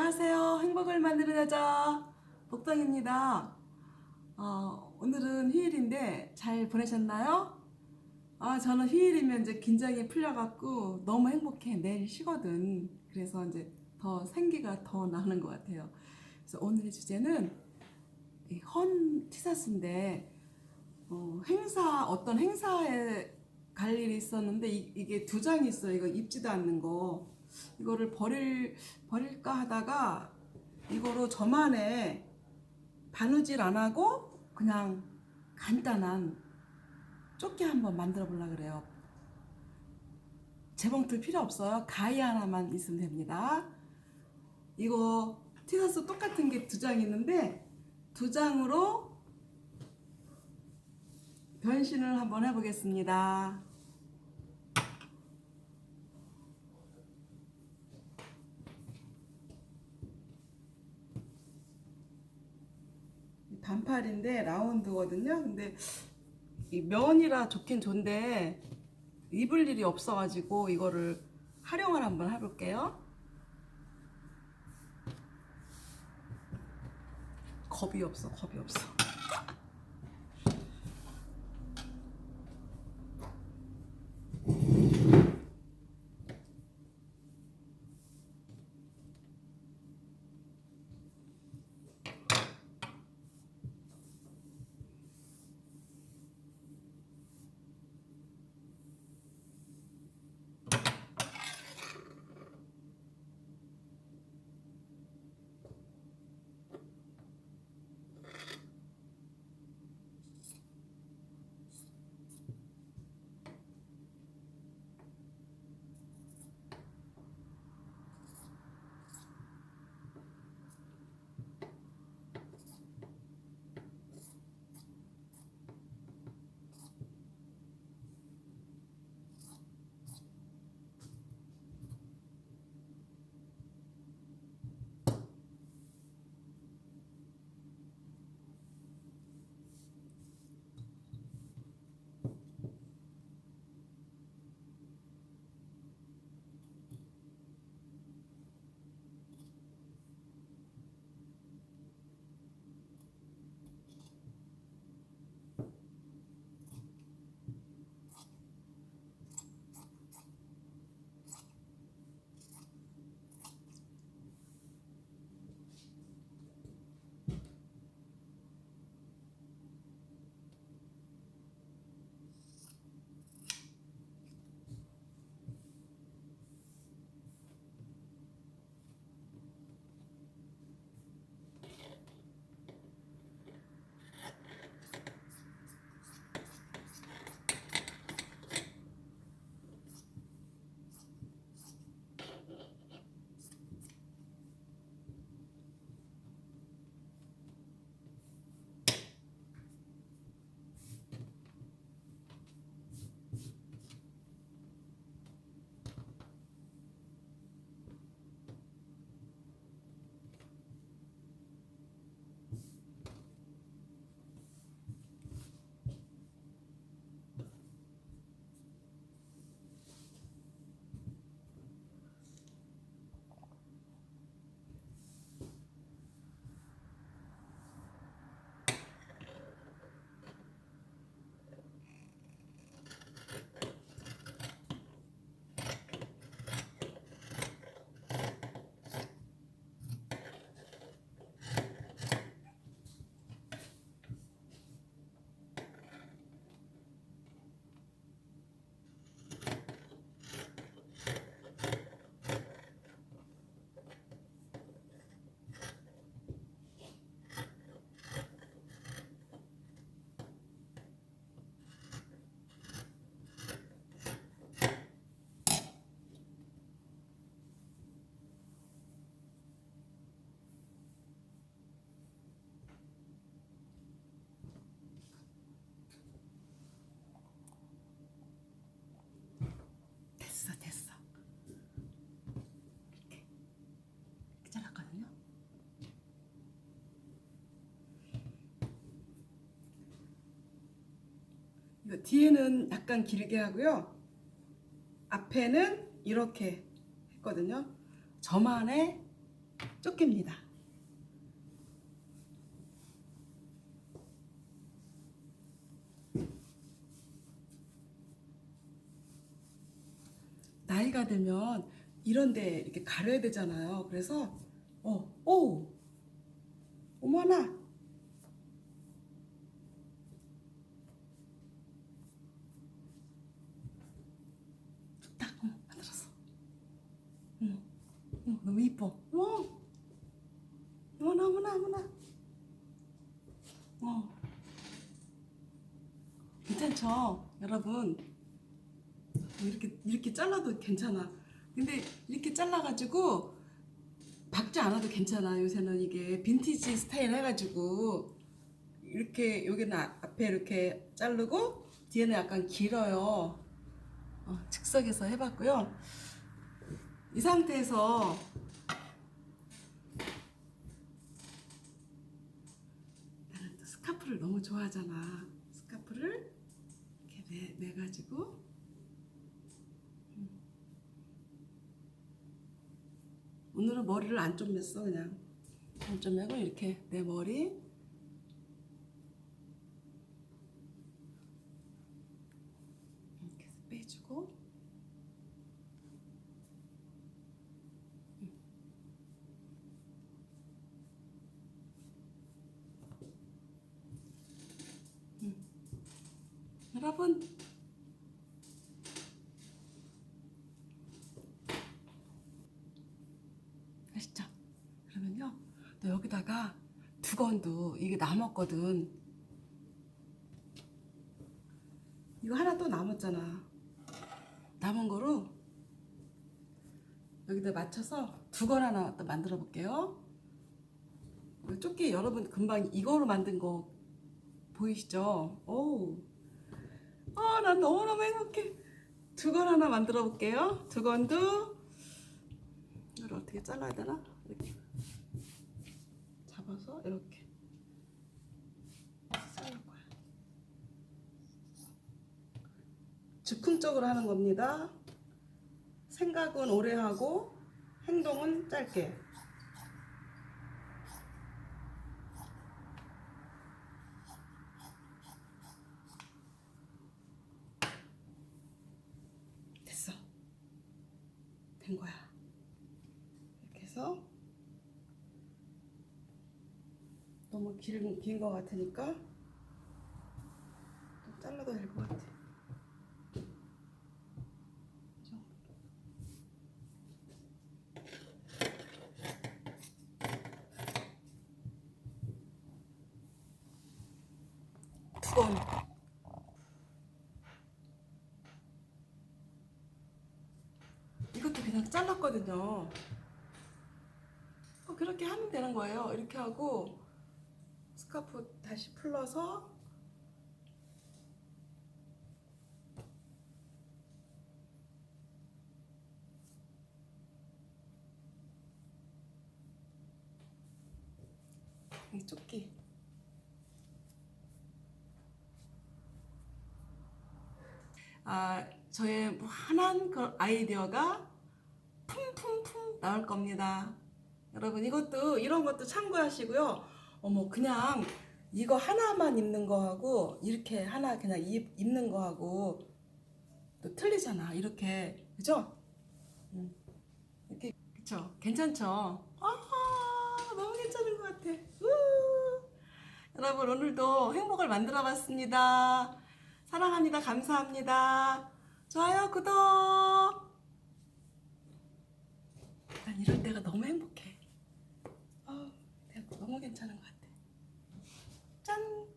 안녕하세요. 행복을 만드는 여자 복덩입니다. 어, 오늘은 휴일인데 잘 보내셨나요? 아, 저는 휴일이면 이제 긴장이 풀려갖고 너무 행복해. 내일 쉬거든. 그래서 이제 더 생기가 더 나는 것 같아요. 그래서 오늘의 주제는 이헌 티사스인데 어, 행사 어떤 행사에 갈 일이 있었는데 이, 게두 장이 있어요. 이거 입지도 않는 거. 이거를 버릴 버릴까 하다가 이거로 저만의 바느질 안 하고 그냥 간단한 조끼 한번 만들어 보려 그래요. 재봉틀 필요 없어요. 가위 하나만 있으면 됩니다. 이거 티셔츠 똑같은 게 두 장 있는데 두 장으로 변신을 한번 해보겠습니다. 반팔인데 라운드거든요. 근데 이 면이라 좋긴 좋은데 입을 일이 없어가지고 이거를 활용을 한번 해볼게요. 겁이 없어, 겁이 없어. 뒤에는 약간 길게 하고요. 앞에는 이렇게 했거든요. 저만의 조끼입니다. 나이가 들면 이런데 이렇게 가려야 되잖아요. 그래서 어, 오, 어머나. 딱 어, 만들었어. 어머, 어머, 너무 이뻐. 어머, 어머나, 어머나, 어머나. 어, 괜찮죠, 여러분. 이렇게 이렇게 잘라도 괜찮아. 근데 이렇게 잘라가지고 박지 않아도 괜찮아. 요새는 이게 빈티지 스타일 해가지고 이렇게 여기는 아- 앞에 이렇게 자르고 뒤에는 약간 길어요. 어, 즉석에서 해봤고요. 이 상태에서 나는 또 스카프를 너무 좋아하잖아. 스카프를 이렇게 매, 매가지고. 오늘은 머리를 안 좀 맸어 그냥. 안 좀 매고 이렇게 내 머리 이렇게 해서 빼주고 음. 여러분 아시죠? 그러면요, 너 여기다가 두 건도 이게 남았거든. 이거 하나 또 남았잖아. 남은 거로 여기다 맞춰서 두 건 하나 또 만들어 볼게요. 이거 조끼 여러분 금방 이거로 만든 거 보이시죠? 오, 아, 난 너무너무 행복해. 두건 하나 만들어 볼게요. 두 건도 이걸 어떻게 잘라야 되나? 이렇게 잡아서 이렇게 자를. 즉흥적으로 하는 겁니다. 생각은 오래 하고 행동은 짧게. 됐어. 된 거야. 이렇게 해서 너무 긴, 긴거 같으니까 좀 잘라도 될 것 같아. 이 정도. 두 건. 이것도 그냥 잘랐거든요. 어, 그렇게 하면 되는 거예요. 이렇게 하고 스카프 다시 풀러서 이 조끼 아 저의 무한한 그 아이디어가 품품품 나올 겁니다. 여러분 이것도 이런 것도 참고하시고요. 어머 그냥 이거 하나만 입는 거하고 이렇게 하나 그냥 입, 입는 거하고 또 틀리잖아. 이렇게 그죠? 음, 이렇게 그쵸? 괜찮죠? 아 너무 괜찮은 것 같아. 우! 여러분 오늘도 행복을 만들어봤습니다. 사랑합니다. 감사합니다. 좋아요 구독. 약간 이럴 때가 너무 행복해. 어, 내가 너무 괜찮은 것 같아. 짠!